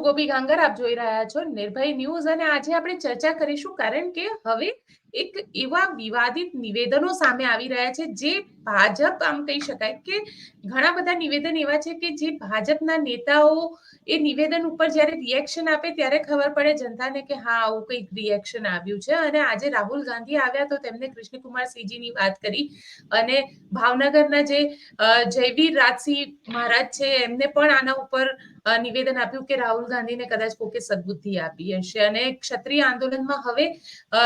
ગોપી ગાંગર આપ જોઈ રહ્યા છો નિર્ભય ન્યૂઝ અને આજે આપણે ચર્ચા કરીશું કારણ કે હવે એક એવા વિવાદિત નિવેદનો સામે આવી રહ્યા છે જે ભાજપ આમ કહી શકાય કે ઘણા બધા નિવેદન એવા છે કે જે ભાજપના નેતાઓ એ નિવેદન ઉપર જ્યારે રિએક્શન આપે ત્યારે ખબર પડે જનતાને કે હા આવું કંઈક રિએક્શન આવ્યું છે. અને આજે રાહુલ ગાંધી આવ્યા તો તેમને કૃષ્ણકુમાર સિંહજીની વાત કરી અને ભાવનગરના જે જયવીર રાજસિંહ મહારાજ છે એમને પણ આના ઉપર નિવેદન આપ્યું કે રાહુલ ગાંધીને કદાચ કોકે સદબુદ્ધિ આપી હશે. અને ક્ષત્રિય આંદોલનમાં હવે અ,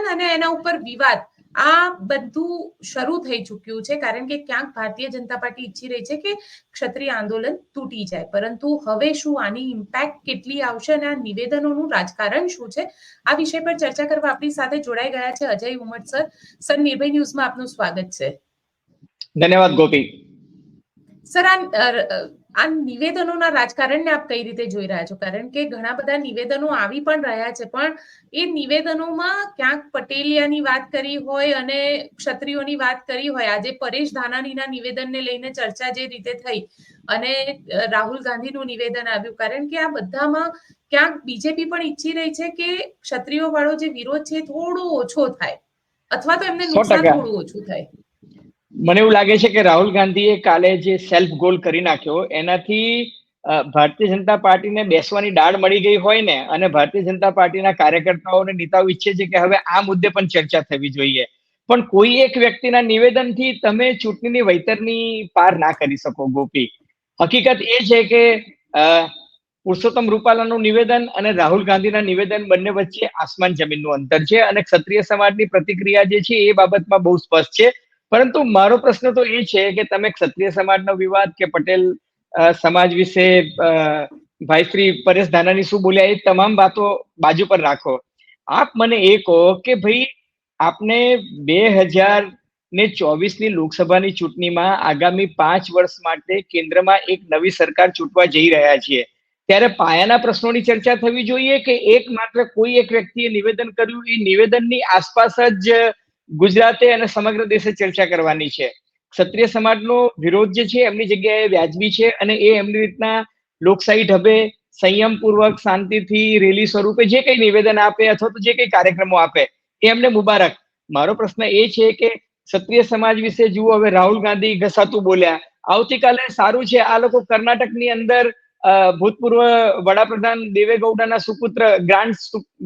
નિવેદન અને એના ઉપર વિવાદ. આ બધું શરૂ થઈ ચૂક્યું છે કારણ કે ક્યાંક ભારતીય જનતા પાર્ટી ઈચ્છી રહી છે કે ક્ષત્રિય આંદોલન તૂટી જાય. પરંતુ હવે શું આની ઇમ્પેક્ટ કેટલી આવશે અને આ નિવેદનોનું રાજકારણ શું છે? આ વિષય પર ચર્ચા કરવા આપણી સાથે જોડાઈ ગયા છે અજય ઉમટ સર. સર નિર્ભય ન્યૂઝમાં આપનું સ્વાગત છે. ધન્યવાદ ગોપી. સર આ આ નિવેદનોના રાજકારણને આપ કઈ રીતે જોઈ રહ્યા છો? કારણ કે ઘણા બધા નિવેદનો આવી પણ રહ્યા છે પણ એ નિવેદનોમાં ક્યાંક પટેલિયાની વાત કરી હોય અને ક્ષત્રિયોની વાત કરી હોય આજે પરેશ ધાનાણીના નિવેદનને લઈને ચર્ચા જે રીતે થઈ અને રાહુલ ગાંધીનું નિવેદન આવ્યું કારણ કે આ બધામાં ક્યાંક બીજેપી પણ ઈચ્છી રહી છે કે ક્ષત્રિયો વાળો જે વિરોધ છે થોડો ઓછો થાય અથવા તો એમને નુકસાન થોડું ઓછું થાય. મને એવું લાગે છે કે રાહુલ ગાંધીએ કાલે જે સેલ્ફ ગોલ કરી નાખ્યો, એનાથી ભારતીય જનતા પાર્ટીને બેસવાની ડાળ મળી ગઈ હોય ને, અને ભારતીય જનતા પાર્ટીના કાર્યકર્તાઓ નેતાઓ ઈચ્છે છે કે હવે આ મુદ્દે પણ ચર્ચા થવી જોઈએ. પણ કોઈ એક વ્યક્તિના નિવેદનથી તમે ચૂંટણીની વૈતરની પાર ના કરી શકો, ગોપી. હકીકત એ છે કે પુરુષોત્તમ રૂપાલાનું નિવેદન અને રાહુલ ગાંધીના નિવેદન બંને વચ્ચે આસમાન જમીનનું અંતર છે અને ક્ષત્રિય સમાજની પ્રતિક્રિયા જે છે એ બાબતમાં બહુ સ્પષ્ટ છે. પરંતુ મારો પ્રશ્ન તો એ છે કે તમે ક્ષત્રિય સમાજનો વિવાદ કે પટેલ સમાજ વિશે ભાઈ શ્રી પરેશ ધાનાની શું બોલ્યા એ તમામ વાતો બાજુ પર રાખો. આપ મને એ કહો કે ભાઈ આપને બે હજાર ને ચોવીસની લોકસભાની ચૂંટણીમાં આગામી પાંચ વર્ષ માટે કેન્દ્રમાં એક નવી સરકાર ચૂંટવા જઈ રહ્યા છીએ. ત્યારે પાયાના પ્રશ્નોની ચર્ચા થવી જોઈએ કે એક માત્ર કોઈ એક વ્યક્તિએ નિવેદન કર્યું? એ નિવેદનની આસપાસ જ ગુજરાતે અને સમગ્ર દેશે ચર્ચા કરવાની છે. ક્ષત્રિય સમાજનો વિરોધ જે છે, એમની જગ્યાએ વ્યાજબી છે અને એ એમની રીતના લોકશાહી ઢબે સંયમપૂર્વક શાંતિથી રેલી સ્વરૂપે જે કંઈ નિવેદન આપે અથવા તો જે કંઈ કાર્યક્રમો આપે, એ એમને મુબારક. મારો પ્રશ્ન એ છે કે ક્ષત્રિય સમાજ વિશે જુઓ, હવે રાહુલ ગાંધી ઘસાતું બોલ્યા. આવતીકાલે સારું છે, આ લોકો કર્ણાટકની અંદર ભૂતપૂર્વ વડાપ્રધાન દેવેગૌડાના સુપુત્ર ગ્રાન્ડ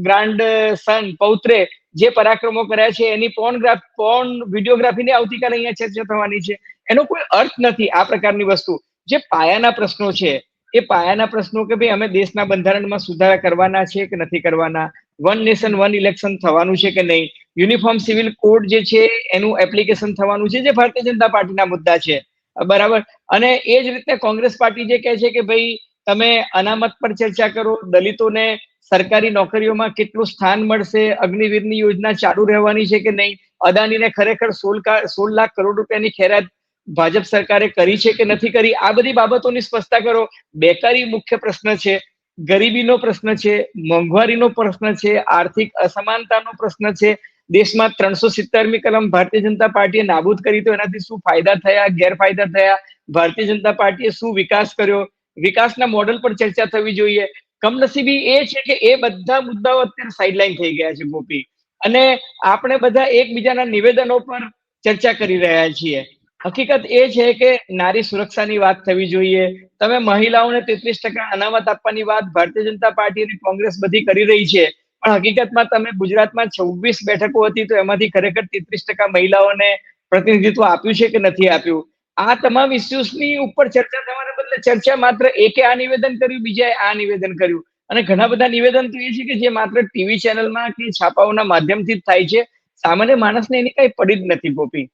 ગ્રાન્ડ સન પૌત્રે જે પરાક્રમો કર્યા છે, એની પોર્નગ્રાફ પોર્ન વિડીયોગ્રાફીને આવતીકાલે અહીંયા ચર્ચા થવાની છે. એનો કોઈ અર્થ નથી આ પ્રકારની વસ્તુ. જે પાયાના પ્રશ્નો છે, એ પાયાના પ્રશ્નો કે ભાઈ અમે દેશના બંધારણમાં સુધારા કરવાના છે કે નથી કરવાના? વન નેશન વન ઇલેક્શન થવાનું છે કે નહીં? યુનિફોર્મ સિવિલ કોડ જે છે, એનું એપ્લિકેશન થવાનું છે, જે ભારતીય જનતા પાર્ટીના મુદ્દા છે. બરાબર? અને એ જ રીતે કોંગ્રેસ પાર્ટી જે કહે છે કે ભાઈ, તમે અનામત પર ચર્ચા કરો, દલિતોને સરકારી નોકરીઓમાં કેટલું સ્થાન મળશે, અગ્નિવીરની યોજના ચાલુ રહેવાની છે કે નહીં, અદાનીને ખરેખર સોળ સોળ લાખ કરોડ રૂપિયાની ખેરાત ભાજપ સરકારે કરી છે કે નથી કરી? આ બધી બાબતોની સ્પષ્ટતા કરો. બેકારી મુખ્ય પ્રશ્ન છે, ગરીબીનો પ્રશ્ન છે, મોંઘવારીનો પ્રશ્ન છે, આર્થિક અસમાનતાનો પ્રશ્ન છે દેશમાં ત્રણસો સિત્તેરમી કલમ ભારતીય જનતા પાર્ટીએ નાબૂદ કરી તો એનાથી શું ફાયદા થયા, ગેરફાયદા થયા? ભારતીય જનતા પાર્ટીએ શું વિકાસ કર્યો? વિકાસના મોડલ પર ચર્ચા થવી જોઈએ. કમનસીબી એ છે કે એ બધા મુદ્દાઓ અત્યારે સાઇડલાઇન થઈ ગયા છે, ગોપી. અને આપણે બધા એકબીજાના નિવેદનો પર ચર્ચા કરી રહ્યા છીએ. હકીકત એ છે કે નારી સુરક્ષાની વાત થવી જોઈએ. તમે મહિલાઓને તેત્રીસ ટકા અનામત આપવાની વાત ભારતીય જનતા પાર્ટી અને કોંગ્રેસ બધી કરી રહી છે. પણ હકીકતમાં તમે ગુજરાતમાં છવ્વીસ બેઠકો હતી તો એમાંથી ખરેખર તેત્રીસ ટકા મહિલાઓને પ્રતિનિધિત્વ આપ્યું છે કે નથી આપ્યું? આ તમામ ઇસ્યુઝની ઉપર ચર્ચા થવાને બદલે ચર્ચા માત્ર એકે આ નિવેદન કર્યું, બીજાએ આ નિવેદન કર્યું. અને ઘણા બધા નિવેદન તો એ છે કે જે માત્ર ટીવી ચેનલમાં કે છાપાઓના માધ્યમથી જ થાય છે. સામાન્ય માણસને એની કઈ પડી જ નથી ગોપી.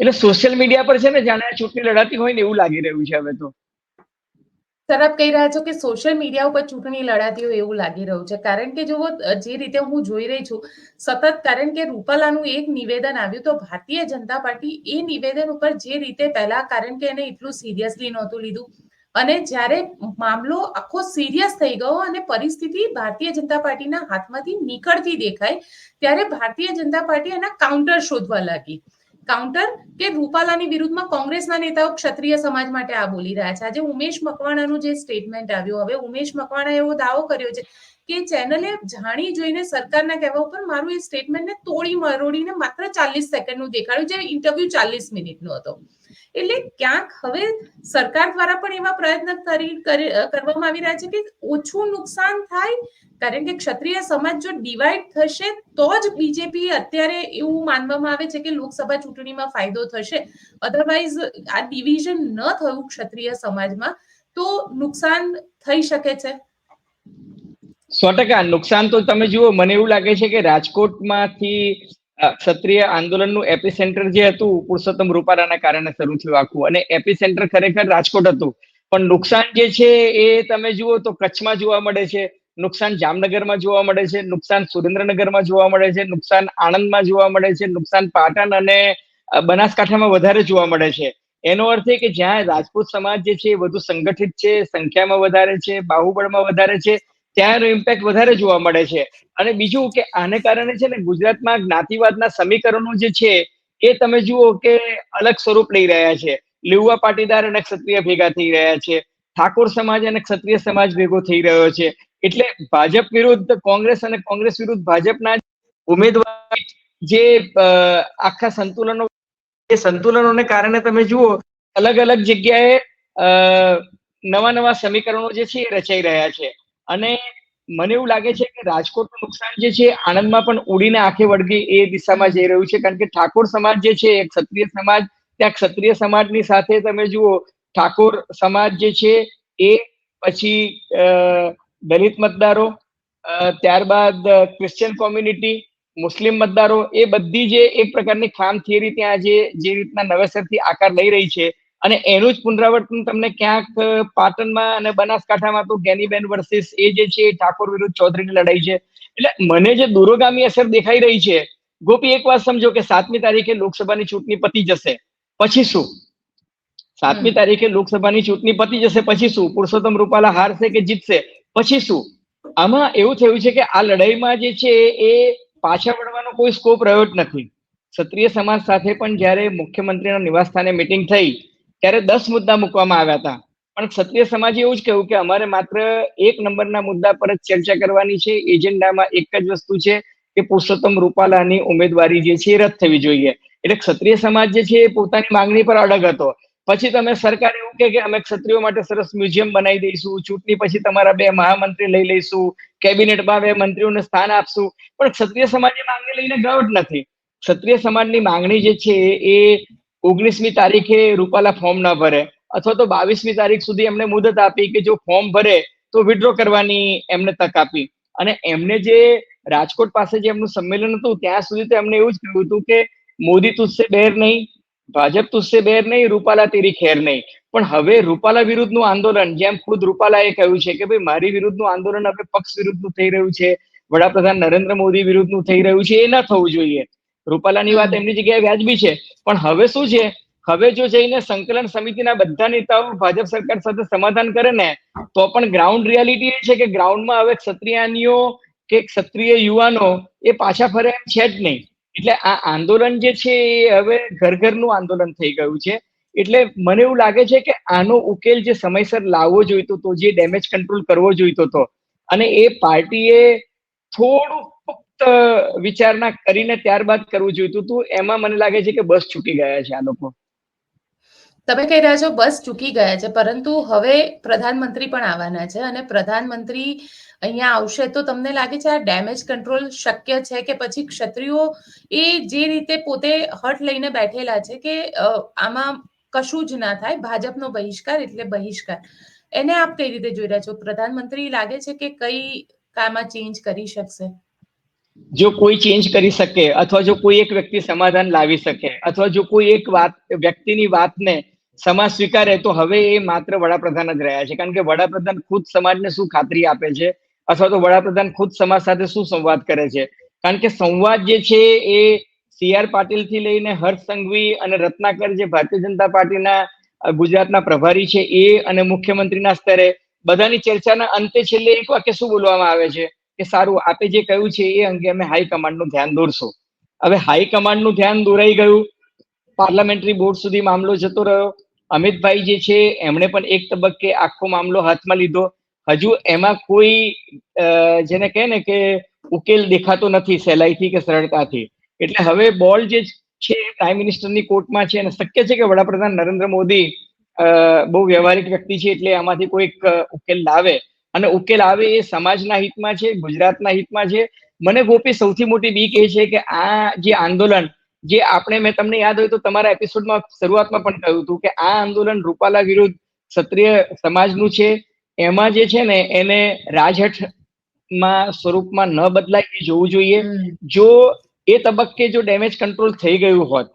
એટલે સોશિયલ મીડિયા પર છે ને જાણે ચૂંટણી લડાતી હોય ને એવું લાગી રહ્યું છે હવે તો. સર, આપ કહી રહ્યા છો કે સોશિયલ મીડિયા ઉપર ચૂંટણી લડાતી હોય એવું લાગી રહ્યું છે. કારણ કે જુઓ જે રીતે હું જોઈ રહી છું, સતત કારણ કે રૂપાલાનું એક નિવેદન આવ્યું તો ભારતીય જનતા પાર્ટી એ નિવેદન ઉપર જે રીતે પહેલા, કારણ કે એને એટલું સિરિયસલી નહોતું લીધું. અને જ્યારે મામલો આખો સિરિયસ થઈ ગયો અને પરિસ્થિતિ ભારતીય જનતા પાર્ટીના હાથમાંથી નીકળતી દેખાય ત્યારે ભારતીય જનતા પાર્ટી એના કાઉન્ટર શોધવા લાગી. કાઉન્ટર કે રૂપાલાની વિરુદ્ધમાં કોંગ્રેસના નેતાઓ ક્ષત્રિય સમાજ માટે આ બોલી રહ્યા છે. આજે ઉમેશ મકવાણાનું જે સ્ટેટમેન્ટ આવ્યું, હવે ઉમેશ મકવાણા એવો દાવો કર્યો છે કે ચેનલે જાણી જોઈને સરકારના કહેવા ઉપર મારું એ સ્ટેટમેન્ટને તોડી મરોડીને માત્ર ચાલીસ સેકન્ડનું દેખાડ્યું, જે ઇન્ટરવ્યુ ચાલીસ મિનિટનો હતો. એટલે ક્યાંક હવે સરકાર દ્વારા પણ એવા પ્રયત્ન કરી, કરી- કરવામાં આવી રહ્યા છે કે ઓછું નુકસાન થાય, કારણ કે ક્ષત્રિય સમાજ જો ડિવાઈડ થશે, તો જ બીજેપી અત્યારે એવું માનવામાં આવે છે કે લોકસભા ચૂંટણીમાં ફાયદો થશે. અધરવાઇઝ આ ડિવિઝન ન થયું ક્ષત્રિય સમાજમાં, તો નુકસાન થઈ શકે છે. સો ટકા. નુકસાન તો તમે જુઓ, મને એવું લાગે છે કે રાજકોટમાંથી ક્ષત્રિય આંદોલનનું એપિસેન્ટર જે હતું, પુરુષોત્તમ રૂપાલાના કારણે શરૂ થયું આખું. અને એપિસેન્ટર ખરેખર રાજકોટ હતું. પણ નુકસાન જે છે એ તમે જુઓ તો કચ્છમાં જોવા મળે છે, નુકસાન જામનગરમાં જોવા મળે છે, નુકસાન સુરેન્દ્રનગરમાં જોવા મળે છે, નુકસાન આણંદમાં જોવા મળે છે, નુકસાન પાટણ અને બનાસકાંઠામાં વધારે જોવા મળે છે. એનો અર્થ એ કે જ્યાં રાજપૂત સમાજ જે છે એ વધુ સંગઠિત છે, સંખ્યામાં વધારે છે, બાહુબળમાં વધારે છે ત્યાં એનો ઇમ્પેક્ટ વધારે જોવા મળે છે. અને બીજું કે આને કારણે છે ને ગુજરાતમાં જ્ઞાતિવાદના સમીકરણો જે છે, એ તમે જુઓ કે અલગ સ્વરૂપ લઈ રહ્યા છે. લીવવા પાટીદાર અને ક્ષત્રિય ભેગા થઈ રહ્યા છે. ઠાકોર સમાજ અને ક્ષત્રિય સમાજ ભેગો થઈ રહ્યો છે. એટલે ભાજપ વિરુદ્ધ કોંગ્રેસ અને કોંગ્રેસ વિરુદ્ધ ભાજપના ઉમેદવાર જે આખા સંતુલનો, એ સંતુલનોને કારણે તમે જુઓ અલગ અલગ જગ્યાએ નવા નવા સમીકરણો જે છે એ રચાઈ રહ્યા છે. અને મને એવું લાગે છે કે રાજકોટનું નુકસાન જે છે, આણંદમાં પણ ઉડીને આંખે વળગી એ દિશામાં જઈ રહ્યું છે. કારણ કે ઠાકોર સમાજ જે છે એ ક્ષત્રિય સમાજ, ત્યાં ક્ષત્રિય સમાજની સાથે તમે જુઓ, ઠાકોર સમાજ જે છે એ પછી દલિત મતદારો ત્યારબાદ ક્રિશ્ચિયન કોમ્યુનિટી, મુસ્લિમ મતદારો એ બધી જે એક પ્રકારની ખામ થિયરી ત્યાં જે જે રીતના નવેસરથી આકાર લઈ રહી છે અને એનું જ પુનરાવર્તન તમને ક્યાંક પાટણમાં અને બનાસકાંઠામાં તો ગેનીબેન વર્સિસ એ જે છે ઠાકોર વિરુદ્ધ ચૌધરીની લડાઈ છે. એટલે મને જે દૂરોગામી અસર દેખાઈ રહી છે ગોપી એક વાત સમજો કે સાતમી તારીખે લોકસભાની ચૂંટણી પતી જશે. પછી શું? સાતમી. તારીખે લોકસભાની ચૂંટણી પતી જશે પછી શું? પુરુષોત્તમ રૂપાલા હારશે કે જીતશે? પછી શું? આમાં એવું થયું છે કે આ લડાઈમાં જે છે એ પાછા વળવાનો કોઈ સ્કોપ રહ્યો જ નથી. ક્ષત્રિય સમાજ સાથે પણ જ્યારે મુખ્યમંત્રીના નિવાસસ્થાને મિટિંગ થઈ ત્યારે દસ મુદ્દા મૂકવામાં આવ્યા હતા. પણ ક્ષત્રિય સમાજે એવું જ કહ્યું કે અમારે માત્ર એક નંબરના મુદ્દા પર જ ચર્ચા કરવાની છે. એજન્ડામાં એક જ વસ્તુ છે કે પુરુષોત્તમ રૂપાલાની ઉમેદવારી જે છે એ રદ થવી જોઈએ. એટલે ક્ષત્રિય સમાજ જે છે એ પોતાની માંગણી પર અડગ હતો. પછી તમે સરકાર એવું કે કે અમે ક્ષત્રિયો માટે સરસ મ્યુઝિયમ બનાવી દઈશું. ચૂંટણી પછી તમારા બે મહામંત્રી લઈ લઈશું. કેબિનેટમાં બે મંત્રીઓને સ્થાન આપશું. પણ ક્ષત્રિય સમાજની માંગણી લઈને ગયો જ નથી. ક્ષત્રિય સમાજની માંગણી જે છે એ ઓગણીસમી તારીખે રૂપાલા ફોર્મ ન ભરે. અથવા તો બાવીસમી તારીખ સુધી એમને મુદત આપી કે જો ફોર્મ ભરે તો વિડ્રો કરવાની એમને તક આપી. અને એમને જે રાજકોટ પાસે જે એમનું સંમેલન હતું, ત્યાં સુધી તો એમને એવું જ કહ્યું હતું કે, મોદી તુજસે બેર નહીં, ભાજપ તુજસે બેર નહીં, રૂપાલા તેરી ખેર નહીં. પણ હવે રૂપાલા વિરુદ્ધનું આંદોલન, જેમ ખુદ રૂપાલાએ કહ્યું છે કે, ભાઈ, મારી વિરુદ્ધનું આંદોલન હવે પક્ષ વિરુદ્ધનું થઈ રહ્યું છે, વડાપ્રધાન નરેન્દ્ર મોદી વિરુદ્ધનું થઈ રહ્યું છે, એ ન થવું જોઈએ. રૂપાલાની વાત એમની જગ્યાએ વ્યાજબી છે. પણ હવે શું છે? હવે જો જઈને સંકલન સમિતિના બધા નેતાઓ ભાજપ સરકાર સાથે સમાધાન કરે ને તો પણ ગ્રાઉન્ડ રિયાલિટી એ છે કે ગ્રાઉન્ડમાં હવે ક્ષત્રિયાનીઓ કે ક્ષત્રિય યુવાનો એ પાછા ફરે એમ છે જ નહીં. એટલે આ આંદોલન જે છે એ હવે ઘર ઘરનું આંદોલન થઈ ગયું છે. એટલે મને એવું લાગે છે કે આનો ઉકેલ જે સમયસર લાવવો જોઈતો હતો જે ડેમેજ કંટ્રોલ કરવો જોઈતો હતો અને એ પાર્ટીએ થોડું વિચારણા કરીને ત્યારબાદ કરવું જોઈતું હતું એમાં મને લાગે છે કે બસ છૂટી ગયા છે આ લોકો. તમે કહી રહ્યા છો બસ ચૂકી ગયા છે, પરંતુ હવે પ્રધાનમંત્રી પણ આવવાના છે અને પ્રધાનમંત્રી અહીંયા આવશે તો તમને લાગે છે આ ડેમેજ કંટ્રોલ શક્ય છે કે પછી ક્ષત્રિયો એ જે રીતે પોતે હટ લઈને બેઠેલા છે કે આમાં કશું જ ના થાય, ભાજપનો બહિષ્કાર એટલે બહિષ્કાર. એને આપ કઈ રીતે જોઈ રહ્યા છો? પ્રધાનમંત્રી લાગે છે કે કઈ કામાં ચેન્જ કરી શકશે? જો કોઈ ચેન્જ કરી શકે અથવા જો કોઈ એક વ્યક્તિ સમાધાન લાવી શકે અથવા જો કોઈ એક વાત, વ્યક્તિની વાતને સમાજ સ્વીકારે, તો હવે એ માત્ર વડાપ્રધાન જ રહ્યા છે. કારણ કે વડાપ્રધાન ખુદ સમાજને શું ખાતરી આપે છે? અથવા તો વડાપ્રધાન ખુદ સમાજ સાથે શું સંવાદ કરે છે? કારણ કે સંવાદ જે છે એ સી આર પાટીલથી લઈને હર્ષ સંઘવી અને રત્નાકર જે ભારતીય જનતા પાર્ટીના ગુજરાતના પ્રભારી છે એ અને મુખ્યમંત્રીના સ્તરે બધાની ચર્ચાના અંતે છેલ્લે એક વાક્ય શું બોલવામાં આવે છે? કે સારું, આપે જે કહ્યું છે એ અંગે અમે હાઈકમાન્ડનું ધ્યાન દોરશું. હવે હાઈકમાન્ડનું ધ્યાન દોરાઈ ગયું. પાર્લામેન્ટરી બોર્ડ સુધી મામલો જતો રહ્યો. અમિતભાઈ જે છે, એમણે પણ એક તબક્કે આખો મામલો હાથમાં લીધો. હજુ એમાં કોઈ જેને કહે ને કે ઉકેલ દેખાતો નથી સહેલાઈથી કે સરળતાથી. એટલે હવે બોલ જે છે પ્રાઇમ મિનિસ્ટરની કોર્ટમાં છે અને શક્ય છે કે વડાપ્રધાન નરેન્દ્ર મોદી બહુ વ્યવહારિક વ્યક્તિ છે એટલે આમાંથી કોઈક ઉકેલ લાવે. અને ઉકેલ આવે એ સમાજના હિતમાં છે ગુજરાતના હિતમાં છે. મને ગોપી સૌથી મોટી બીક એ છે કે આ જે આંદોલન જે આપણે મેં તમને યાદ હોય તો તમારા એપિસોડમાં શરૂઆતમાં પણ કહ્યું હતું કે આ આંદોલન રૂપાલા વિરુદ્ધ ક્ષત્રિય સમાજનું છે. એમાં જે છે ને એને રાજહઠમાં સ્વરૂપમાં ન બદલાય એ જોવું જોઈએ. જો એ તબક્કે જો ડેમેજ કંટ્રોલ થઈ ગયું હોત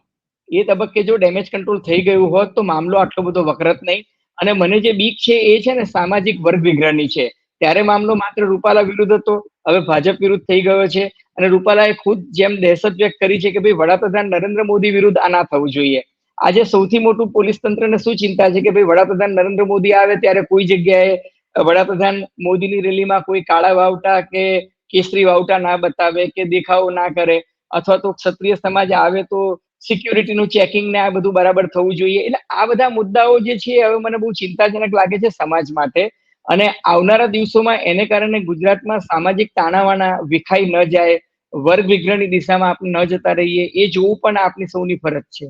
એ તબક્કે જો ડેમેજ કંટ્રોલ થઈ ગયું હોત તો મામલો આટલો બધો વકરત નહીં. અને મને જે બીક છે એ છે ને સામાજિક વર્ગ વિગ્રહની છે. ત્યારે મામલો માત્ર રૂપાલા વિરુદ્ધ હતો. હવે ભાજપ વિરુદ્ધ થઈ ગયો છે. અને રૂપાલાએ ખુદ જેમ દહેશત વ્યક્ત કરી છે કે ભાઈ વડાપ્રધાન નરેન્દ્ર મોદી વિરુદ્ધ આ ના થવું જોઈએ. આજે સૌથી મોટું પોલીસ તંત્રને શું ચિંતા છે કે ભાઈ વડાપ્રધાન નરેન્દ્ર મોદી આવે ત્યારે કોઈ જગ્યાએ વડાપ્રધાન મોદીની રેલીમાં કોઈ કાળા વાવટા કે કેસરી વાવટા ના બતાવે કે દેખાવો ના કરે. અથવા તો ક્ષત્રિય સમાજ આવે તો સિક્યુરિટીનું ચેકિંગ ને આ બધું બરાબર થવું જોઈએ. એટલે આ બધા મુદ્દાઓ જે છે હવે મને બહુ ચિંતાજનક લાગે છે સમાજ માટે. અને આવનારા દિવસોમાં એને કારણે ગુજરાતમાં સામાજિક તાણાવાના વિખાઈ ન જાય, વર્ગ વિગ્રહની દિશામાં આપણે ન જતા રહીએ, એ જોવું પણ આપની સૌની ફરજ છે.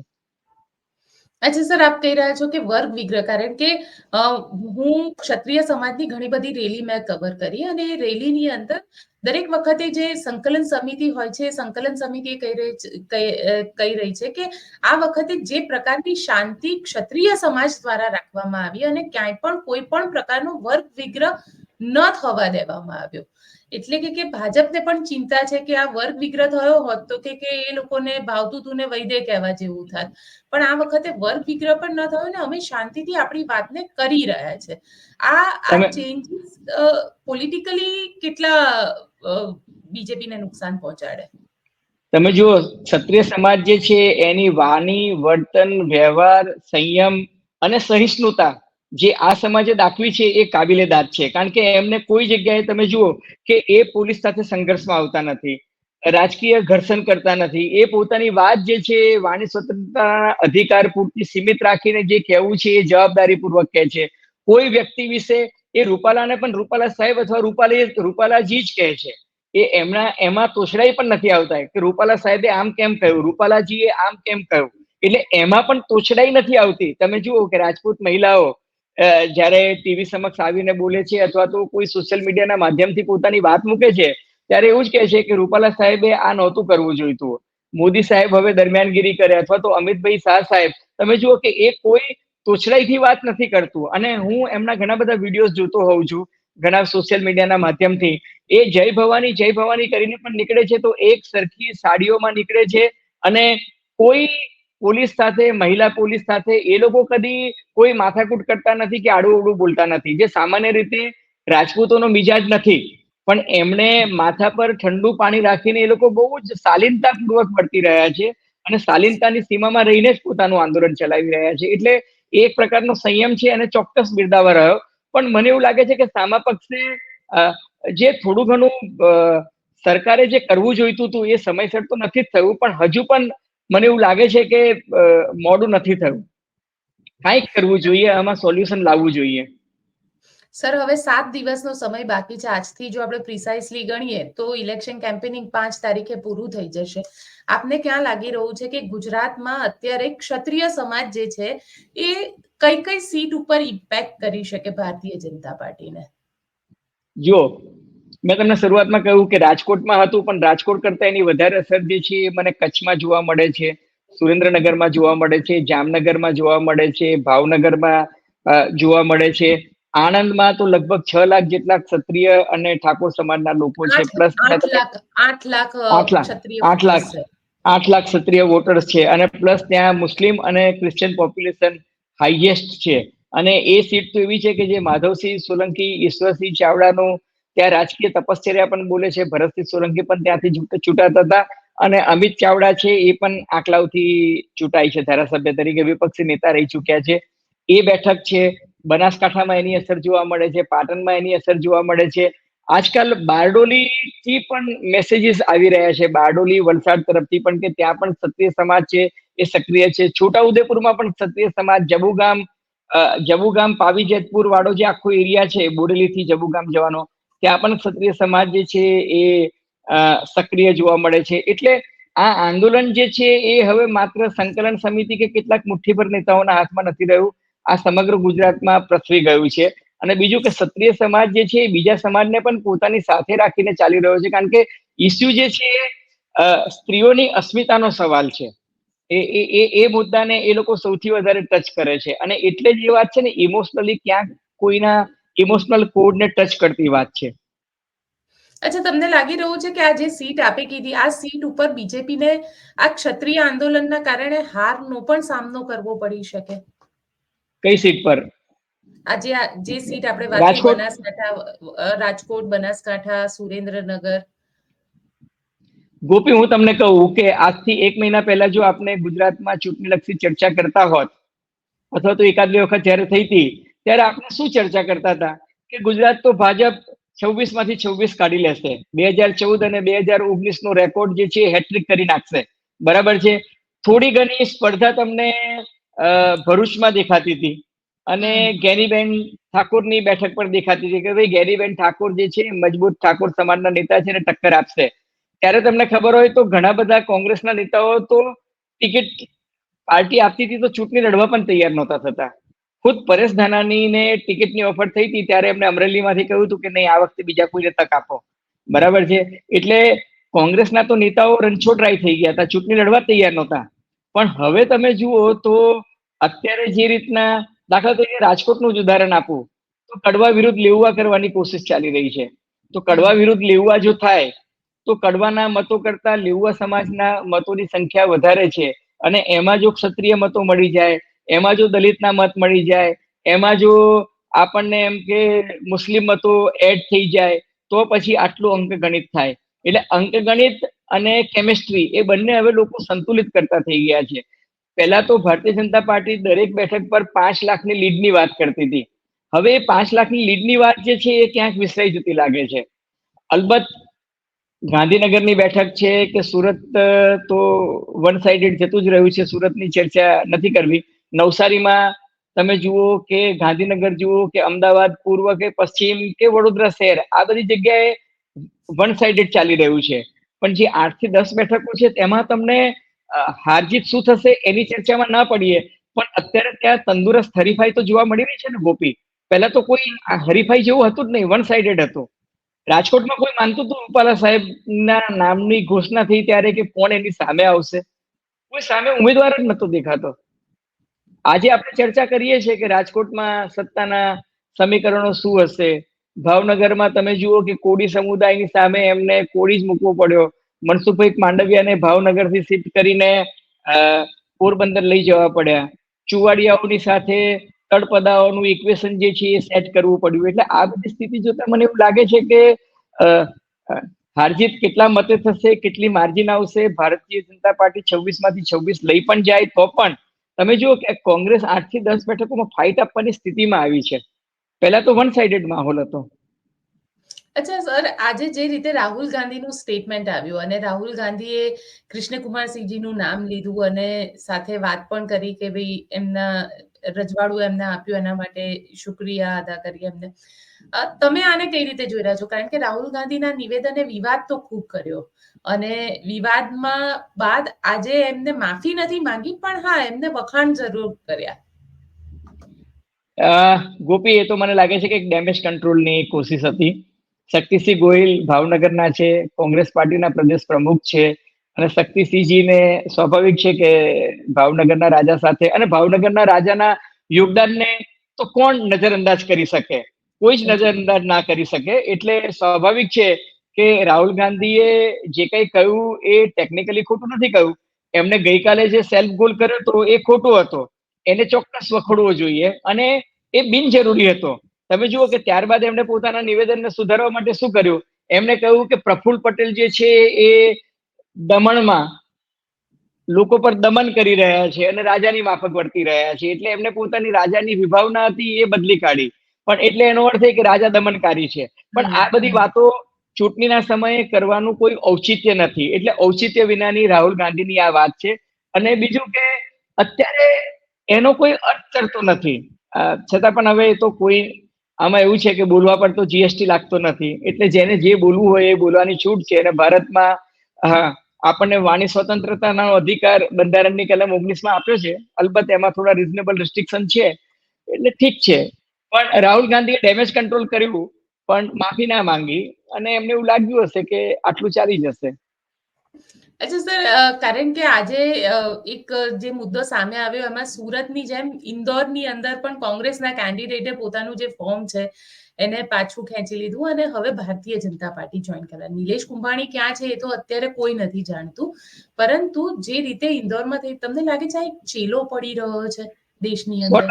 અચ્છા, સર, આપ કહી રહ્યા છો કે વર્ગ વિગ્રહ કારણ કે હું ક્ષત્રિય સમાજની ઘણી બધી રેલી મેં કવર કરી અને રેલીની અંદર દરેક વખતે જે સંકલન સમિતિ હોય છે, સંકલન સમિતિ કહી રહી કહી રહી છે કે આ વખતે જે પ્રકારની શાંતિ ક્ષત્રિય સમાજ દ્વારા રાખવામાં આવી અને ક્યાંય પણ કોઈ પણ પ્રકારનો વર્ગ વિગ્રહ ન થવા દેવામાં આવ્યો. એટલે કે કે ભાજપને પણ ચિંતા છે કે આ વર્ગ વિગ્રહ થયો હોત તો કે કે એ લોકોને ભાવતું તું ને વૈદે કહેવા જેવું થાત. પણ આ વખતે વર્ગ વિગ્રહ પણ ન થયો ને અમે શાંતિથી આપણી વાતને કરી રહ્યા છે. આ આ ચેન્જીસ પોલિટિકલી કેટલા બીજેપીને નુકસાન પહોંચાડે? તમે જુઓ ક્ષત્રિય સમાજ જે છે એની વાણી વર્તન વ્યવહાર સંયમ અને સહિષ્ણુતા જે આ સમાજે દાખવી છે એ કાબિલે દાદ છે. કારણ કે એમને કોઈ જગ્યાએ તમે જુઓ કે એ પોલીસ સાથે સંઘર્ષમાં આવતા નથી, રાજકીય ઘર્ષણ કરતા નથી. એ પોતાની વાત જે છે વાણી સ્વતંત્રતા અધિકાર પૂરતી સીમિત રાખીને જે કહેવું છે એ જવાબદારી પૂર્વક કહે છે. કોઈ વ્યક્તિ વિશે એ રૂપાલાને પણ રૂપાલા સાહેબ અથવા રૂપાલી રૂપાલાજી જ કહે છે. એ એમના એમાં તોછડાઈ પણ નથી આવતા. કે રૂપાલા સાહેબે આમ કેમ કહ્યું? રૂપાલાજીએ આમ કેમ કહ્યું? એટલે એમાં પણ તોછડાઈ નથી આવતી. તમે જુઓ કે રાજપૂત મહિલાઓ જ્યારે ટીવી સમક્ષ આવીને બોલે છે અથવા તો કોઈ સોશિયલ મીડિયાના માધ્યમથી પોતાની વાત મૂકે છે, ત્યારે એવું જ કહે છે કે રૂપાલા સાહેબે આ નહોતું કરવું જોઈતું. મોદી સાહેબ હવે દરમિયાનગીરી કરે અથવા તો અમિતભાઈ શાહ સાહેબ, તમે જુઓ કે એ કોઈ તોછડાઈથી વાત નથી કરતું. અને હું એમના ઘણા બધા વિડીયોઝ જોતો હોઉં છું, ઘણા સોશિયલ મીડિયાના માધ્યમથી. એ જય ભવાની જય ભવાની કરીને પણ નીકળે છે તો એક સરખી સાડીઓમાં નીકળે છે અને કોઈ પોલીસ સાથે, મહિલા પોલીસ સાથે, એ લોકો કદી કોઈ માથાકૂટ કરતા નથી કે આડું અવડું બોલતા નથી. જે સામાન્ય રીતે રાજપૂતોનો મિજાજ નથી, પણ એમણે માથા પર ઠંડુ પાણી રાખીને એ લોકો બહુ જ શાલીનતાપૂર્વક વર્તી રહ્યા છે અને શાલીનતાની સીમામાં રહીને જ પોતાનું આંદોલન ચલાવી રહ્યા છે. એટલે એક પ્રકારનો સંયમ છે અને ચોક્કસ બિરદાવા રહ્યો. પણ મને એવું લાગે છે કે સામા પક્ષે જે થોડું ઘણું સરકારે જે કરવું જોઈતું હતું એ સમયસર તો નથી જ થયું, પણ હજુ પણ મને એવું લાગે છે કે મોડું નથી થયું. કાંઈક કરવું જોઈએ આમાં સોલ્યુશન લાવવું જોઈએ. સર હવે સાત દિવસનો સમય બાકી છે. આજથી જો આપણે પ્રિસાઇસલી ગણીએ તો ઇલેક્શન કેમ્પેનિંગ પાંચ તારીખે પૂરું થઈ જશે. આપને ક્યાં લાગી રહ્યું છે કે ગુજરાતમાં અત્યારે ક્ષત્રિય સમાજ જે છે એ કઈ કઈ સીટ ઉપર ઇમ્પેક્ટ કરી શકે ભારતીય જનતા પાર્ટીને? જો મેં તમને શરૂઆતમાં કહ્યું કે રાજકોટમાં હતું પણ રાજકોટ કરતા એની વધારે અસર જે છે એ મને કચ્છમાં જોવા મળે છે સુરેન્દ્રનગરમાં જોવા મળે છે જામનગરમાં જોવા મળે છે ભાવનગરમાં જોવા મળે છે. આણંદમાં તો લગભગ છ લાખ જેટલા ક્ષત્રિય અને ઠાકોર સમાજના લોકો છે પ્લસ આઠ લાખ આઠ લાખ આઠ લાખ આઠ લાખ ક્ષત્રિય વોટર્સ છે અને પ્લસ ત્યાં મુસ્લિમ અને ક્રિશ્ચિયન પોપ્યુલેશન હાઈએસ્ટ છે. અને એ સીટ તો એવી છે કે જે માધવસિંહ સોલંકી ઈશ્વરસિંહ ચાવડાનું ત્યાં રાજકીય તપશ્ચર્યા પણ બોલે છે. ભરતસિંહ સોલંકી પણ ત્યાંથી ચૂંટાતા હતા અને અમિત ચાવડા છે એ પણ આકલાવથી ચૂંટાય છે. ધારાસભ્ય તરીકે વિપક્ષી નેતા રહી ચૂક્યા છે. એ બેઠક છે. બનાસકાંઠામાં એની અસર જોવા મળે છે. પાટણમાં એની અસર જોવા મળે છે. આજકાલ બારડોલી થી પણ મેસેજીસ આવી રહ્યા છે. બારડોલી વલસાડ તરફથી પણ કે ત્યાં પણ ક્ષત્રિય સમાજ છે એ સક્રિય છે. છોટાઉદેપુરમાં પણ ક્ષત્રિય સમાજ જબુગામ જબુગામ પાવી જેતપુર વાળો જે આખો એરિયા છે બોડેલી થી જબુગામ જવાનો ત્યાં પણ ક્ષત્રિય સમાજ જે છે એ સક્રિય જોવા મળે છે. એટલે આ આંદોલન જે છે એ હવે માત્ર સંકલન સમિતિ કે કેટલાક મુઠ્ઠીભર નેતાઓના હાથમાં નથી રહ્યું. આ સમગ્ર ગુજરાતમાં પ્રસરી ગયું છે. અને બીજું કે ક્ષત્રિય સમાજ જે છે એ બીજા સમાજને પણ પોતાની સાથે રાખીને ચાલી રહ્યો છે. કારણ કે ઇસ્યુ જે છે એ સ્ત્રીઓની અસ્મિતાનો સવાલ છે. એ એ એ મુદ્દાને એ લોકો સૌથી વધારે ટચ કરે છે. અને એટલે જ એ વાત છે ને, ઇમોશનલી ક્યાંક કોઈના ઇમોશનલ કોડને ટચ કરતી વાત છે. અચ્છા તમને લાગી રહ્યું છે કે આ જે સીટ આપી કીધી આ સીટ ઉપર બીજેપીને આ ક્ષત્રિય આંદોલનના કારણે હારનો પણ સામનો કરવો પડી શકે? કઈ સીટ પર? આજે જે સીટ આપણે વાત બનાસકાંઠા રાજકોટ બનાસકાંઠા સુરેન્દ્રનગર. ગોપી હું તમને કહું કે આજથી એક મહિના પહેલા જો આપણે ગુજરાતમાં ચૂંટણી લક્ષી ચર્ચા કરતા હોત અથવા તો એકાદ બે વખત જ્યારે થઈ હતી ત્યારે આપણે શું ચર્ચા કરતા હતા કે ગુજરાત તો ભાજપ છવ્વીસમાંથી છવ્વીસ કાઢી લેશે. બે હજાર ચૌદ અને બે હજાર ઓગણીસ નો રેકોર્ડ જે છે હેટ્રિક કરી નાખશે. બરાબર છે? થોડી ઘણી સ્પર્ધા તમને ભરૂચમાં દેખાતી હતી અને. ગેરીબેન ઠાકોરની બેઠક પર દેખાતી હતી કે ભાઈ ગેરીબેન ઠાકોર જે છે મજબૂત ઠાકોર સમાજના નેતા છે ને ટક્કર આપશે. ત્યારે તમને ખબર હોય તો ઘણા બધા કોંગ્રેસના નેતાઓ તો ટિકિટ પાર્ટી આપતી હતી તો ચૂંટણી લડવા પણ તૈયાર નહોતા થતા. ખુદ પરેશ ધાનાણીને ટિકિટની ઓફર થઈ હતી ત્યારે એમને અમરેલીમાંથી કહ્યું હતું કે નહીં, આ વખતે બીજા કોઈને તક આપો. બરાબર છે? એટલે કોંગ્રેસના તો નેતાઓ રણછોડરાય થઈ ગયા હતા, ચૂંટણી લડવા તૈયાર નહોતા. પણ હવે તમે જુઓ તો અત્યારે જે રીતના દાખલા તરીકે રાજકોટનું જ ઉદાહરણ આપું, તો કડવા વિરુદ્ધ લેવા કરવાની કોશિશ ચાલી રહી છે. તો કડવા વિરુદ્ધ લેવા જો થાય, તો કડવાના મતો કરતા લેવા સમાજના મતોની સંખ્યા વધારે છે અને એમાં જો ક્ષત્રિય મતો મળી જાય એમાં જો દલિતના મત મળી જાય, એમાં જો આપણને એમ કે મુસ્લિમ મતો એડ થઈ જાય, તો પછી આટલું અંકગણિત થાય. એટલે અંકગણિત અને કેમિસ્ટ્રી એ બંને હવે લોકો સંતુલિત કરતા થઈ ગયા છે. પહેલા તો ભારતીય જનતા પાર્ટી દરેક બેઠક પર પાંચ લાખની લીડની વાત કરતી હતી. હવે પાંચ લાખની લીડની વાત જે છે એ ક્યાંક વિસરાઈ જતી લાગે છે. અલબત્ત ગાંધીનગરની બેઠક છે કે સુરત તો વન સાઇડેડ જતું જ રહ્યું છે, સુરતની ચર્ચા નથી કરવી. નવસારીમાં તમે જુઓ કે ગાંધીનગર જુઓ કે અમદાવાદ, પૂર્વ કે પશ્ચિમ કે વડોદરા શહેર, આ બધી જગ્યાએ વન સાઇડેડ ચાલી રહ્યું છે. પણ જે આઠથી દસ બેઠકો છે, તેમાં તમને હારજીત શું થશે એની ચર્ચામાં ના પડીએ. પણ અત્યારે ત્યાં તંદુરસ્ત હરીફાઈ તો જોવા મળી રહી છે ને ગોપી. પહેલા તો કોઈ હરીફાઈ જેવું હતું જ નહીં વન સાઇડેડ હતું. રાજકોટમાં કોઈ માનતું હતું રૂપાલા સાહેબ ના નામની ઘોષણા થઈ ત્યારે કે કોણ એની સામે આવશે? કોઈ સામે ઉમેદવાર જ નતો દેખાતો. આજે આપણે ચર્ચા કરીએ છીએ કે રાજકોટમાં સત્તાના સમીકરણો શું હશે? ભાવનગરમાં તમે જુઓ કે કોળી સમુદાયની સામે એમને કોળી જ મૂકવો પડ્યો. મનસુખભાઈ માંડવિયાને ભાવનગરથી શિફ્ટ કરીને પોરબંદર લઈ જવા પડ્યા. ચુવાડિયાઓની સાથે તળપદાઓનું ઇક્વેશન જે છે એ સેટ કરવું પડ્યું. એટલે આ બધી સ્થિતિ જોતા મને એવું લાગે છે કે હારજીત કેટલા મતે થશે, કેટલી માર્જિન આવશે? ભારતીય જનતા પાર્ટી છવ્વીસમાંથી છવ્વીસ લઈ પણ જાય તો પણ તમે જુઓ કે કોંગ્રેસ આઠથી દસ બેઠકોમાં ફાઇટ આપવાની સ્થિતિમાં આવી છે. પહેલા તો વન સાઇડેડ માહોલ હતો. અચ્છા, સર, આજે જે રીતે રાહુલ ગાંધીનું સ્ટેટમેન્ટ આવ્યું અને રાહુલ ગાંધીએ કૃષ્ણકુમારસિંહજીનું નામ લીધું અને સાથે વાત પણ કરી કે ભાઈ એમના રજવાડું એમને આપ્યું એના માટે શુક્રિયા અદા કરી એમને. તમે આને કઈ રીતે જોઈ રહ્યા છો? કારણ કે રાહુલ ગાંધીના નિવેદને વિવાદ તો ખૂબ કર્યો. અને વિવાદમાં બાદ આજે એમને માફી નથી માંગી, પણ હા, એમને વખાણ જરૂર કર્યા. ગોપી, એ તો મને લાગે છે કે એક ડેમેજ કંટ્રોલની કોશિશ હતી. શક્તિસિંહ ગોહિલ ભાવનગરના છે, કોંગ્રેસ પાર્ટીના પ્રદેશ પ્રમુખ છે, અને શક્તિસિંહજીને સ્વાભાવિક છે કે ભાવનગરના રાજા સાથે, અને ભાવનગરના રાજાના યોગદાનને તો કોણ નજરઅંદાજ કરી શકે? કોઈ જ નજરઅંદાજ ના કરી શકે. એટલે સ્વાભાવિક છે કે રાહુલ ગાંધીએ જે કંઈ કહ્યું એ ટેકનિકલી ખોટું નથી કહ્યું. એમને ગઈકાલે જે સેલ્ફ ગોલ કર્યો હતો એ ખોટો હતો. એને ચોક્કસ વખોડવો જોઈએ અને એ બિનજરૂરી હતો. તમે જુઓ કે ત્યારબાદ એમણે પોતાના નિવેદનને સુધારવા માટે શું કર્યું? એમણે કહ્યું કે પ્રફુલ્લ પટેલ જે છે એ દમણમાં લોકો પર દમન કરી રહ્યા છે અને રાજાની માફક વર્તી રહ્યા છે. એટલે એમને પોતાની રાજાની વિભાવના હતી એ બદલી કાઢી. પણ એટલે એનો અર્થ એ કે રાજા દમનકારી છે. પણ આ બધી વાતો ચૂંટણીના સમયે કરવાનું કોઈ ઔચિત્ય નથી. એટલે ઔચિત્ય વિનાની રાહુલ ગાંધીની આ વાત છે. અને બીજું કે અત્યારે એનો કોઈ અર્થ કરતો નથી. છતાં પણ હવે તો કોઈ આમાં એવું છે કે બોલવા પર તો જીએસટી લાગતો નથી. એટલે જેને જે બોલવું હોય એ બોલવાની છૂટ છે. અને ભારતમાં હા આપણને વાણી સ્વતંત્રતાનો અધિકાર બંધારણની કલમ ઓગણીસમાં આપ્યો છે. અલબત્ત એમાં થોડા રિઝનેબલ રિસ્ટ્રિક્શન છે. એટલે ઠીક છે. પણ રાહુલ ગાંધીએ ડેમેજ કંટ્રોલ કર્યું પણ માફી ના માંગી અને એમને એવું લાગ્યું હશે કે આટલું ચાલી જશે. અચ્છા સર કારણ કે આજે એક જે મુદ્દો સામે આવ્યો એમાં સુરતની જેમ ઇન્દોરની અંદર પણ કોંગ્રેસના કેન્ડિડેટે પોતાનું જે ફોર્મ છે એને પાછું ખેંચી લીધું અને હવે ભારતીય જનતા પાર્ટી જોઈન કર્યા નિલેશ કુંભાણી ક્યાં છે એ તો અત્યારે કોઈ નથી જાણતું પરંતુ જે રીતે ઇન્દોરમાં થઈ તમને લાગે છે આ એક ચેલો પડી રહ્યો છે દેશની અંદર?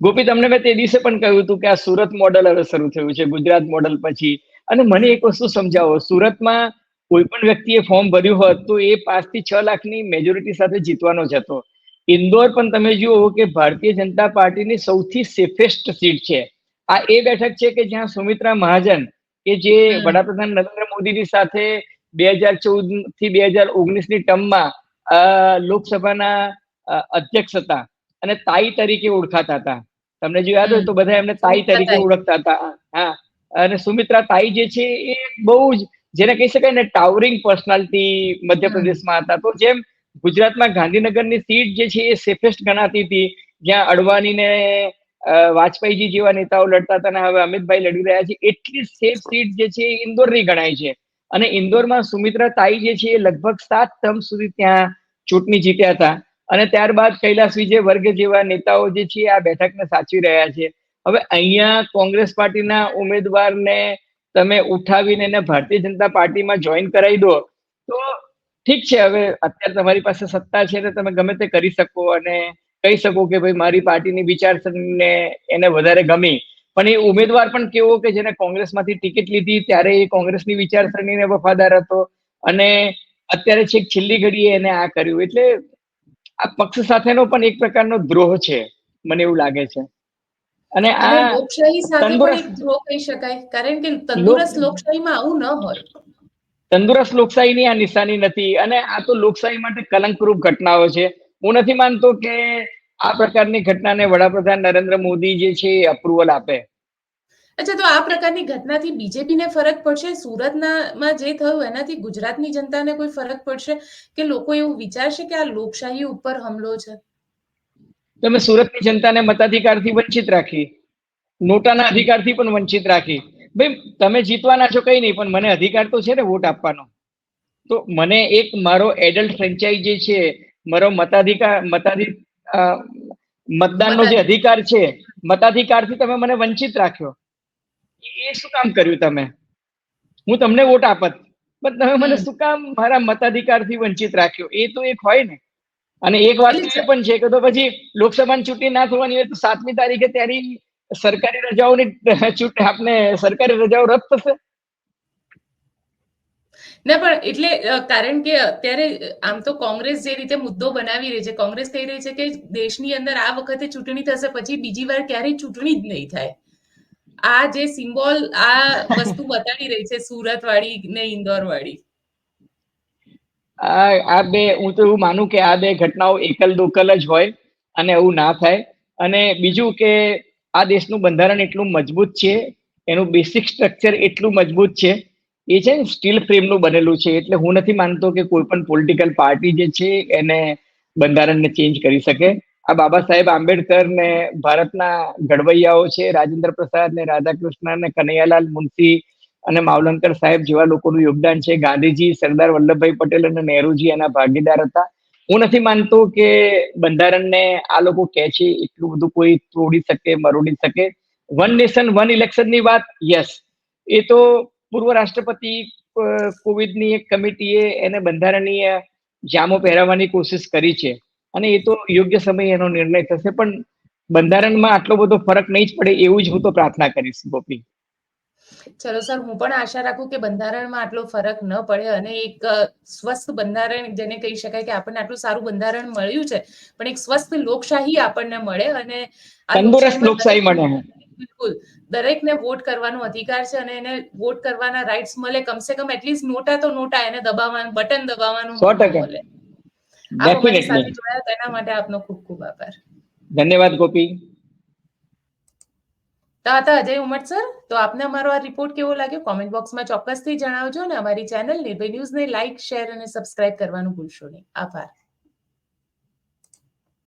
ગોપી તમને મેં તે દિવસે પણ કહ્યું હતું કે આ સુરત મોડલ હવે શરૂ થયું છે ગુજરાત મોડલ પછી. અને મને એક વસ્તુ સમજાવો સુરતમાં કોઈ પણ વ્યક્તિએ ફોર્મ ભર્યું હોત તો એ પાંચથી છ લાખની મેજોરિટી સાથે જીતવાનો જ હતો. ઇન્દોર પણ તમે જુઓ કે ભારતીય જનતા પાર્ટીની સૌથી સેફેસ્ટ સીટ છે. આ એ બેઠક છે કે જ્યાં સુમિત્રા મહાજન કે જે વડાપ્રધાન નરેન્દ્ર મોદીની સાથે બે હજાર ચૌદથી બે હજાર ઓગણીસની ટર્મમાં લોકસભાના અધ્યક્ષ હતા. અને તાઈ તરીકે ઓળખાતા હતા. તમને જો યાદ હોય તો બધા એમને તાઈ તરીકે ઓળખતા હતા. હા. અને સુમિત્રા તાઈ જે છે એ બહુ જ જેને કહી શકાય ને ટાવરિંગ પર્સનાલિટી મધ્યપ્રદેશમાં હતા. તો જેમ ગુજરાતમાં ગાંધીનગરની સીટ જે છે એ સેફેસ્ટ ગણાતી હતી જ્યાં અડવાણી ને વાજપેયીજી જેવા નેતાઓ લડતા હતા અને હવે અમિતભાઈ લડી રહ્યા છે એટલી સેફ સીટ જે છે એ ઇન્દોરની ગણાય છે. અને ઇન્દોરમાં સુમિત્રા તાઈ જે છે એ લગભગ સાત ટર્મ સુધી ત્યાં ચૂંટણી જીત્યા હતા. અને ત્યારબાદ કૈલાસ વિજય વર્ગ જેવા નેતાઓ જે છે, આ બેઠકને સાચવી રહ્યા છે. હવે અહીંયા કોંગ્રેસ પાર્ટીના ઉમેદવારને તમે ઉઠાવીને એને ભારતીય જનતા પાર્ટીમાં જોઈન કરાવી દો, તો ઠીક છે, હવે અત્યારે તમારી પાસે સત્તા છે તો તમે ગમે તે કરી શકો અને કહી શકો કે ભાઈ, મારી પાર્ટીની વિચારસરણીને એને વધારે ગમી. પણ એ ઉમેદવાર પણ કેવો કે જેને કોંગ્રેસમાંથી ટિકિટ લીધી, ત્યારે એ કોંગ્રેસની વિચારસરણીને વફાદાર હતો અને અત્યારે છેક છેલ્લી ઘડીએ એને આ કર્યું. એટલે આ પક્ષ સાથેનો પણ એક પ્રકારનો દ્રોહ છે મને એવું લાગે છે. અને આ લોકશાહી સાથે પણ એક દ્રોહ કહી શકાય કારણ કે તંદુરસ્ત લોકશાહીમાં આવું ન હોય. તંદુરસ્ત લોકશાહીની આ નિશાની નથી અને આ તો લોકશાહી માટે કલંકરૂપ ઘટનાઓ છે. હું નથી માનતો કે આ પ્રકારની ઘટનાને વડાપ્રધાન નરેન્દ્ર મોદી જે છે એ અપ્રુવલ આપે. અચ્છા તો આ પ્રકારની ઘટનાથી બીજેપીને ફરક પડશે? સુરતના જે થયું એનાથી ગુજરાતની જનતાને કોઈ ફરક પડશે? કે લોકો એવું વિચારશે કે આ લોકશાહી ઉપર હુમલો છે? તમે સુરતની જનતાને મતાધિકારથી વંચિત રાખી નોટાના અધિકારથી પણ વંચિત રાખી. ભાઈ તમે જીતવાના છો કઈ નહીં પણ મને અધિકાર તો છે ને વોટ આપવાનો. તો મને એક મારો એડલ્ટ ફ્રેન્ચાઇઝ જે છે મારો મતાધિકાર મતાધિ મતદાનનો જે અધિકાર છે મતાધિકારથી તમે મને વંચિત રાખ્યો. એ શું કામ કર્યું તમે? હું તમને વોટ આપત. પણ તમે મને શું કામ મારા મતાધિકારથી વંચિત રાખ્યો? એ તો એક હોય ને. અને એક વાત એ પણ છે કે તો પછી લોકસભાની ચૂંટણી ના થવાની હોય તો સાતમી તારીખે ત્યારે સરકારી રજાઓની ચૂંટણી આપને સરકારી રજાઓ રદ થશે? ના પણ એટલે કારણ કે અત્યારે આમ તો કોંગ્રેસ જે રીતે મુદ્દો બનાવી રહી છે કોંગ્રેસ કહી રહી છે કે દેશની અંદર આ વખતે ચૂંટણી થશે પછી બીજી વાર ક્યારેય ચૂંટણી જ નહીં થાય. આ જે સિમ્બોલ આ વસ્તુ બતાડી રહી છે સુરત વાળી ને ઇન્દોર વાળી આ બે, હું તો એવું માનું કે આ બે ઘટનાઓ એકલ દોકલ જ હોય અને એવું ના થાય. અને બીજું કે આ દેશનું બંધારણ એટલું મજબૂત છે, એનું બેસિક સ્ટ્રક્ચર એટલું મજબૂત છે, એ છે ને સ્ટીલ ફ્રેમનું બનેલું છે, એટલે હું નથી માનતો કે કોઈ પણ પોલિટિકલ પાર્ટી જે છે એને બંધારણને ચેન્જ કરી શકે. આ બાબા સાહેબ આંબેડકર ને ભારતના ઘડવૈયાઓ છે, રાજેન્દ્ર પ્રસાદ ને રાધાકૃષ્ણ ને કનૈયાલાલ મુનશી અને માવલંકર સાહેબ જેવા લોકોનું યોગદાન છે. ગાંધીજી, સરદાર વલ્લભભાઈ પટેલ અને નહેરુજી એના ભાગીદાર હતા. હું નથી માનતો કે બંધારણને આ લોકો કહે છે, એટલું બધું કોઈ તોડી શકે, મરોડી શકે. વન નેશન, વન ઇલેક્શનની વાત, યસ. એ તો પૂર્વ રાષ્ટ્રપતિ કોવિદની એક કમિટીએ એને બંધારણીય જામો પહેરાવવાની કોશિશ કરી છે. અને એ તો યોગ્ય સમયે એનો નિર્ણય થશે. પણ બંધારણમાં આટલો બધો ફરક નહીં જ પડે એવું જ હું તો પ્રાર્થના કરીશ ગોપી. ચલો સર હું પણ આશા રાખું કે બંધારણમાં આટલો ફરક ન પડે અને એક સ્વસ્થ બંધારણ જેને કહી શકાય કે આપણને આટલું સારું બંધારણ મળ્યું છે પણ એક સ્વસ્થ લોકશાહી આપણને મળે અને તંદુરસ્ત લોકશાહી મળે. બિલકુલ દરેકને વોટ કરવાનો અધિકાર છે અને એને વોટ કરવાના રાઇટ્સ મળે. કમસે કમ એટલીસ્ટ નોટા તો નોટા એને દબાવવાનું બટન દબાવવાનું મળે. ડેફિનેટલી તેના માટે આપનો ખૂબ ખૂબ આભાર. ધન્યવાદ ગોપી. તો આ હતા અજય ઉમટ સર તો આપને અમારો આ રિપોર્ટ કેવો લાગ્યો? કોમેન્ટ બોક્સમાં ચોક્કસથી જણાવજો અને અમારી ચેનલ નિર્ભય ન્યૂઝને લાઇક શેર અને સબસ્ક્રાઇબ કરવાનું ભૂલશો નહીં. આભાર.